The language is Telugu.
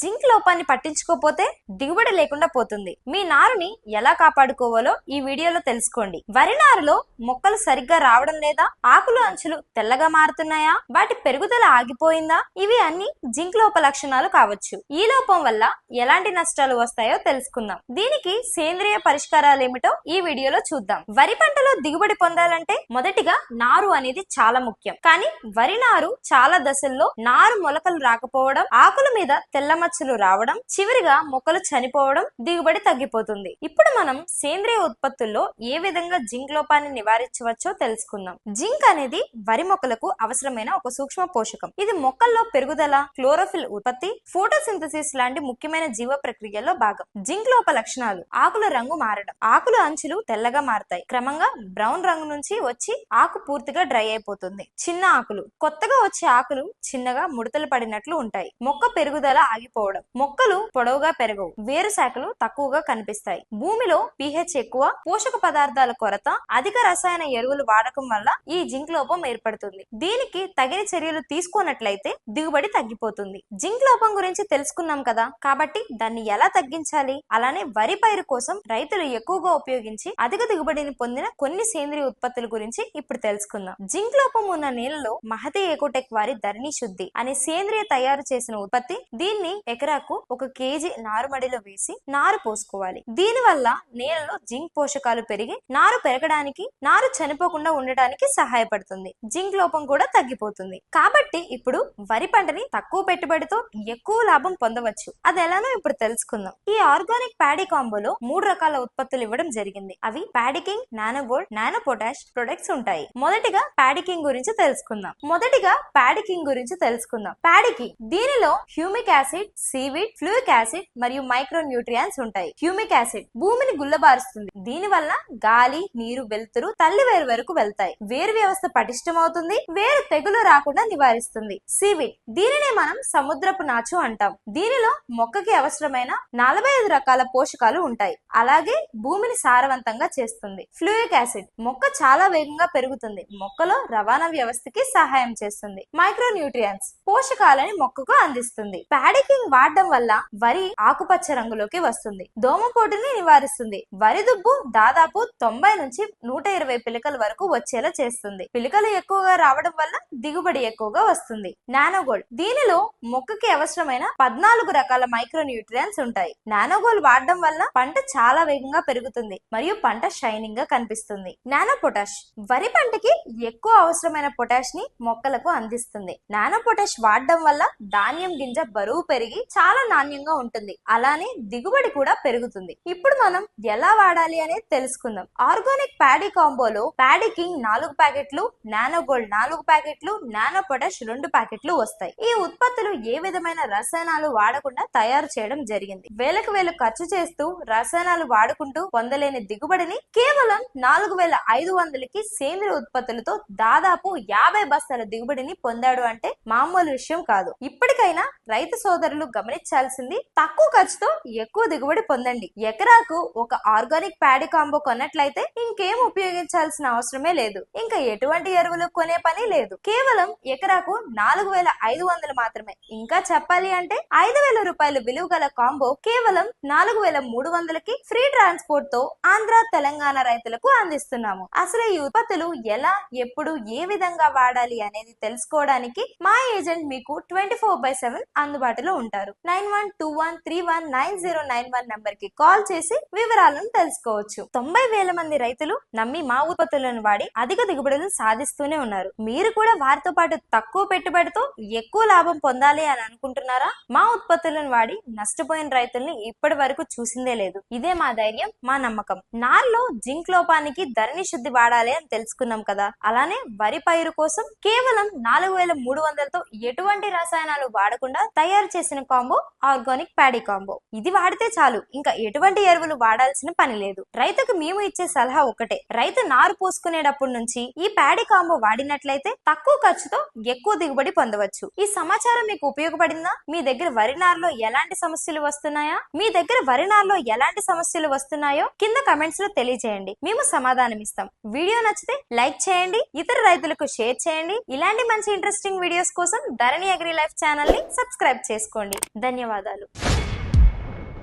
జింక్ లోపాన్ని పట్టించుకోపోతే దిగుబడి లేకుండా పోతుంది. మీ నారుని ఎలా కాపాడుకోవాలో ఈ వీడియోలో తెలుసుకోండి. వరి నారులో మొక్కలు సరిగ్గా రావడం లేదా ఆకులు అంచులు తెల్లగా మారుతున్నాయా? వాటి పెరుగుదల ఆగిపోయిందా? ఇవి అన్ని జింక్ లోప లక్షణాలు కావచ్చు. ఈ లోపం వల్ల ఎలాంటి నష్టాలు వస్తాయో తెలుసుకుందాం. దీనికి సేంద్రియ పరిష్కారాలు ఏమిటో ఈ వీడియోలో చూద్దాం. వరి పంటలో దిగుబడి పొందాలంటే మొదటిగా నారు అనేది చాలా ముఖ్యం. కానీ వరి నారు చాలా దశల్లో నారు మొలకలు రాకపోవడం ఆకుల మీద తెల్ల మచ్చలు రావడం చివరిగా మొక్కలు చనిపోవడం దిగుబడి తగ్గిపోతుంది. ఇప్పుడు మనం సేంద్రియ ఉత్పత్తుల్లో ఏ విధంగా జింక్ లోపాన్ని నివారించవచ్చో తెలుసుకుందాం. జింక్ అనేది వరి మొక్కలకు అవసరమైన ఒక సూక్ష్మ పోషకం. ఇది మొక్కల్లో పెరుగుదల క్లోరోఫిల్ ఉత్పత్తి ఫోటోసింథసిస్ లాంటి ముఖ్యమైన జీవ ప్రక్రియల్లో భాగం. జింక్ లోప లక్షణాలు ఆకుల రంగు మారడం. ఆకుల అంచులు తెల్లగా మారతాయి. క్రమంగా బ్రౌన్ రంగు నుంచి వచ్చి ఆకు పూర్తిగా డ్రై అయిపోతుంది. చిన్న ఆకులు. కొత్తగా వచ్చే ఆకులు చిన్నగా ముడతలు పడినట్లు ఉంటాయి. మొక్క పెరుగుదల ఆగిపోవడం మొక్కలు పొడవుగా పెరగవు. వేరు శాఖలు తక్కువగా కనిపిస్తాయి. భూమిలో పీహెచ్ ఎక్కువ పోషక పదార్థాల కొరత అధిక రసాయన ఎరువులు వాడకం వల్ల ఈ జింక్ లోపం ఏర్పడుతుంది. దీనికి తగిన చర్యలు తీసుకున్నట్లయితే దిగుబడి తగ్గిపోతుంది. జింక్ లోపం గురించి తెలుసుకున్నాం కదా. కాబట్టి దాన్ని ఎలా తగ్గించాలి? అలానే వరి పైరు కోసం రైతులు ఎక్కువగా ఉపయోగించి అధిక దిగుబడిని పొందిన కొన్ని సేంద్రియ ఉత్పత్తుల గురించి ఇప్పుడు తెలుసుకుందాం. జింక్ లోపం ఉన్న నేలలో మహతి ఏకోటెక్ వారి ధరణి శుద్ధి అనే సేంద్రియ తయారు చేసిన ఉత్పత్తి దీన్ని ఎకరాకు ఒక కేజీ నారుమడిలో వేసి నారు పోసుకోవాలి. దీని వల్ల నేలలో జింక్ పోషకాలు పెరిగి నారు పెరగడానికి నారు చనిపోకుండా ఉండటానికి సహాయపడుతుంది. జింక్ లోపం కూడా తగ్గిపోతుంది. కాబట్టి ఇప్పుడు వరి పంటని తక్కువ పెట్టుబడితో ఎక్కువ లాభం పొందవచ్చు. అది ఎలానో ఇప్పుడు తెలుసుకుందాం. ఈ ఆర్గానిక్ ప్యాడీ కాంబోలో మూడు రకాల ఉత్పత్తులు ఇవ్వడం జరిగింది. అవి paddy king nano gold nano potash products ఉంటాయి. మొదటిగా ప్యాడికింగ్ గురించి తెలుసుకుందాం. మొదటిగా ప్యాడికింగ్ గురించి తెలుసుకుందాం. ప్యాడికింగ్ దీనిలో humic acid seaweed fulvic acid మరియు మైక్రో న్యూట్రియాన్స్ ఉంటాయి. హ్యూమిక్ యాసిడ్ భూమిని గుల్లబారుస్తుంది. దీని వల్ల గాలి నీరు వెలుతురు తల్లి వేరు వరకు వెళ్తాయి. వేరు వ్యవస్థ పటిష్టమవుతుంది వేరు తెగులు రాకుండా నివారిస్తుంది. సీవిడ్ దీనినే మనం సముద్రపు నాచు అంటాం. దీనిలో మొక్కకి అవసరమైన నలభై ఐదు రకాల పోషకాలు ఉంటాయి. అలాగే భూమిని సారవంతంగా చేస్తుంది. ఫ్లూయిక్ యాసిడ్ మొక్క చాలా వేగంగా పెరుగుతుంది. మొక్కలో రవాణా వ్యవస్థకి సహాయం చేస్తుంది. మైక్రో న్యూట్రియంట్స్ పోషకాలని మొక్కకు అందిస్తుంది. ప్యాడికింగ్ వాడడం వల్ల వరి ఆకుపచ్చ రంగులోకి వస్తుంది. దోమపోటుని నివారిస్తుంది. వరి దుబ్బు దాదాపు తొంభై నుంచి నూట ఇరవై పిలకల వరకు వచ్చేలా చేస్తుంది. పిలకలు ఎక్కువగా రావడం వల్ల దిగుబడి ఎక్కువగా వస్తుంది. నానోగోల్డ్. దీనిలో మొక్కకి అవసరమైన పద్నాలుగు రకాల మైక్రో న్యూట్రియన్స్ ఉంటాయి. నానోగోల్డ్ వాడడం వల్ల పంట చాలా వేగంగా పెరుగుతుంది మరియు పంట షైనింగ్గా కనిపిస్తుంది. నానో పొటాష్ వరి పంటకి ఎక్కువ అవసరమైన పొటాష్ని మొక్కలకు అందిస్తుంది. నానో పొటాష్ వాడడం వల్ల ధాన్యం గింజ బరువు పెరిగి చాలా నాణ్యంగా ఉంటుంది. అలానే దిగుబడి కూడా పెరుగుతుంది. ఇప్పుడు మనం ఎలా వాడాలి అనేది తెలుసుకుందాం. ఆర్గానిక్ ప్యాడీ కాంబోలో ప్యాడీ కింగ్ నాలుగు ప్యాకెట్లు నానోగోల్డ్ నాలుగు ప్యాకెట్లు నానో పొటాష్ రెండు ప్యాకెట్లు వస్తాయి. ఈ ఉత్పత్తులు ఏ విధమైన రసాయనాలు వాడకుండా తయారు చేయడం జరిగింది. వేలకు వేలు ఖర్చు చేస్తూ రసాయనాలు వాడుకుంటూ పొందలేని దిగుబడిని కేవలం నాలుగు వేల ఐదు వందలకి సేంద్రియ ఉత్పత్తులతో దాదాపు యాభై బస్తాల దిగుబడిని పొందాడు అంటే మామూలు విషయం కాదు. ఇప్పటికైనా రైతు సోదరులు గమనించాల్సింది తక్కువ ఖర్చుతో ఎక్కువ దిగుబడి పొందండి. ఎకరాకు ఒక ఆర్గానిక్ ప్యాడీ కాంబో కొన్నట్లయితే ఇంకేం ఉపయోగించాల్సిన అవసరమే లేదు. ఇంకా ఎటువంటి ఎరువులు కొనే పని లేదు. కేవలం ఎకరాకు నాలుగు వేల ఐదు వందలు మాత్రమే. ఇంకా చెప్పాలి అంటే ఐదు వేల రూపాయల విలువ గల కాంబో కేవలం నాలుగు వేల మూడు వందలకి ఫ్రీ ట్రాన్స్పోర్ట్తో ఆంధ్ర తెలంగాణ రైతులకు అందిస్తున్నాము. అసలు ఈ ఉత్పత్తులు ఎలా ఎప్పుడు ఏ విధంగా వాడాలి అనేది తెలుసుకోవడానికి మా ఏజెంట్ మీకు ట్వంటీ ఫోర్ బై సెవెన్ అందుబాటులో ఉంటారు. Nine one two one three one nine zero nine one నంబర్కి కాల్ చేసి వివరాలను తెలుసుకోవచ్చు. తొంభై వేల మంది రైతులు నమ్మి మా ఉత్పత్తులను వాడి అధిక దిగుబడులను సాధిస్తూనే ఉన్నారు. మీరు కూడా వారితో పాటు తక్కువ పెట్టుబడితో ఎక్కువ లాభం పొందాలి అని అనుకుంటున్నారా? మా ఉత్పత్తులను వాడి నష్టపోయిన రైతుల్ని ఇప్పటి వరకు చూసిందే లేదు. ఇదే మా ధైర్యం మా నమ్మకం. నార్లో జింక్ లోపానికి ధరణి శుద్ధి వాడాలి అని తెలుసుకున్నాం కదా. అలానే వరి పైరు కోసం కేవలం నాలుగు వేల మూడు వందలతో ఎటువంటి రసాయనాలు వాడకుండా తయారు చేసిన కాంబో ఆర్గానిక్ ప్యాడీ కాంబో. ఇది వాడితే చాలు. ఇంకా ఎటువంటి ఎరువులు వాడాల్సిన పని లేదు. రైతుకు మేము ఇచ్చే సలహా ఒకటే. రైతు నారు పోసుకునేటప్పటి నుంచి ఈ ప్యాడీ కాంబో వాడినట్లయితే తక్కువ తక్కువ ఖర్చుతో ఎక్కువ దిగుబడి పొందవచ్చు. ఈ సమాచారం మీకు ఉపయోగపడిందా? మీ దగ్గర వరి నారులో ఎలాంటి సమస్యలు వస్తున్నాయా? మీ దగ్గర వరి నారులో ఎలాంటి సమస్యలు వస్తున్నాయో కింద కమెంట్స్లో తెలియజేయండి. మేము సమాధానం ఇస్తాం వీడియో నచ్చితే లైక్ చేయండి ఇతర రైతులకు షేర్ చేయండి. ఇలాంటి మంచి ఇంట్రెస్టింగ్ వీడియోస్ కోసం ధరణి అగ్రి లైఫ్ ఛానల్ని సబ్స్క్రైబ్ చేసుకోండి. ధన్యవాదాలు.